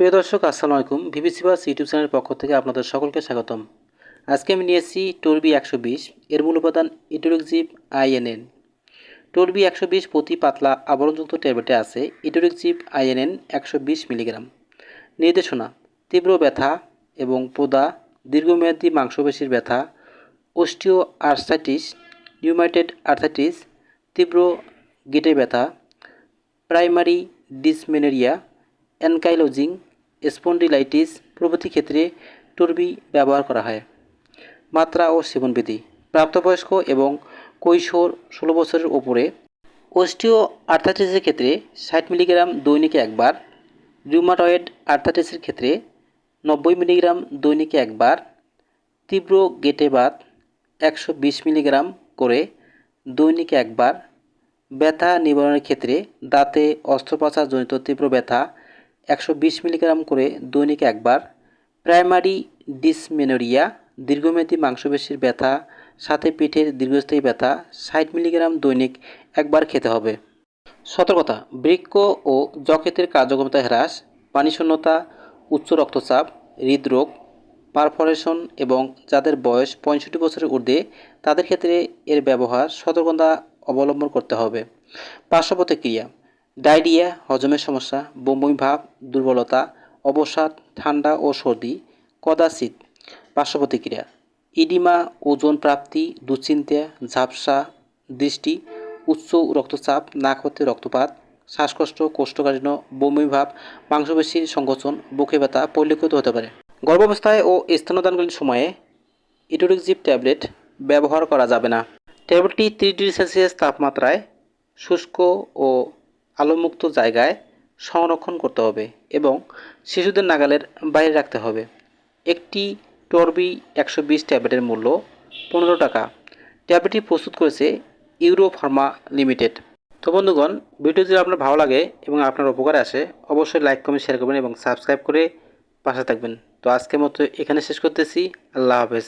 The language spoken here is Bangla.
প্রিয় দর্শক আসসালামু আলাইকুম ভিবিসি বাস ইউটিউব চ্যানেলের পক্ষ থেকে আপনাদের সকলকে স্বাগতম। আজকে আমি নিয়েছি টর্বি একশো বিশ। এর মূল উপাদান ইটোরিকজিপ আইএনএন। টর্বি একশো বিশ প্রতি পাতলা আবরণযুক্ত ট্যাবলেটে আছে ইটোরিকজিপ আইএনএন একশো বিশ মিলিগ্রাম। নির্দেশনা, তীব্র ব্যথা এবং পোদা দীর্ঘমেয়াদী মাংসপেশির ব্যথা, অস্টিও আর্থাইটিস, নিউমাইটেড আর্থাইটিস, তীব্র গেটে ব্যথা, প্রাইমারি ডিসমেনেরিয়া, অ্যানকাইলোজিং স্পন্ডিলাইটিস প্রভৃতি ক্ষেত্রে টর্বি ব্যবহার করা হয়। মাত্রা ও সেবনবিধি। প্রাপ্তবয়স্ক এবং কৈশোর ষোলো বছরের ওপরে অস্টিও আর্থাইটিসের ক্ষেত্রে ষাট মিলিগ্রাম দৈনিকে একবার রিউমাটয়েড আর্থাইটিসের ক্ষেত্রে নব্বই মিলিগ্রাম দৈনিকে একবার, তীব্র গেটেবাত একশো বিশ মিলিগ্রাম করে দৈনিকে একবার, ব্যথা নিবারণের ক্ষেত্রে দাঁতে অস্ত্রোপচারজনিত তীব্র ব্যথা একশো বিশ মিলিগ্রাম করে দৈনিক একবার, প্রাইমারি ডিসমেনোরিয়া, দীর্ঘমেয়াদী মাংসপেশির ব্যথা, সাথে পিঠের দীর্ঘস্থায়ী ব্যথা, ষাট মিলিগ্রাম দৈনিক একবার খেতে হবে। সতর্কতা, বৃক্ক ও যকৃতের কার্যক্ষমতা হ্রাস, পানিশূন্যতা, উচ্চ রক্তচাপ, হৃদরোগ, পারফরেশন এবং যাদের বয়স পঁয়ষট্টি বছরের ঊর্ধ্বে, তাদের ক্ষেত্রে এর ব্যবহার সতর্কতা অবলম্বন করতে হবে। পার্শ্ব প্রতিক্রিয়া ডায়রিয়া, হজমের সমস্যা, বমি ভাব, দুর্বলতা, অবসাদ, ঠান্ডা ও সর্দি, কদাচিৎ পার্শ্ব প্রতিক্রিয়া ইডিমা ওজন প্রাপ্তি, দুশ্চিন্তা, ঝাপসা, দৃষ্টি, উচ্চ রক্তচাপ, নাক হতে রক্তপাত, শ্বাসকষ্ট, কোষ্ঠকাঠিন্য, বমি ভাব, মাংসপেশির সংকোচন, বুকে ব্যথা পরিলক্ষিত হতে পারে। গর্ভাবস্থায় ও স্তনদানকালীন সময়ে ইটোরিকজিপ ট্যাবলেট ব্যবহার করা যাবে না। ট্যাবলেটটি ত্রিশ ডিগ্রি সেলসিয়াস তাপমাত্রায় শুষ্ক ও আলোমুক্ত জায়গায় সংরক্ষণ করতে হবে এবং শিশুদের নাগালের বাইরে রাখতে হবে। একটি টর্বি একশো বিশ ট্যাবলেটের মূল্য পনেরো টাকা। ট্যাবলেটটি প্রস্তুত করেছে ইউরো ফার্মা লিমিটেড। তো বন্ধুগণ ভিডিও যদি আপনার ভালো লাগে এবং আপনার উপকারে আসে, অবশ্যই লাইক, কমেন্ট, শেয়ার করবেন এবং সাবস্ক্রাইব করে পাশে থাকবেন। তো আজকের মতো এখানে শেষ করতেছি। আল্লাহ হাফেজ।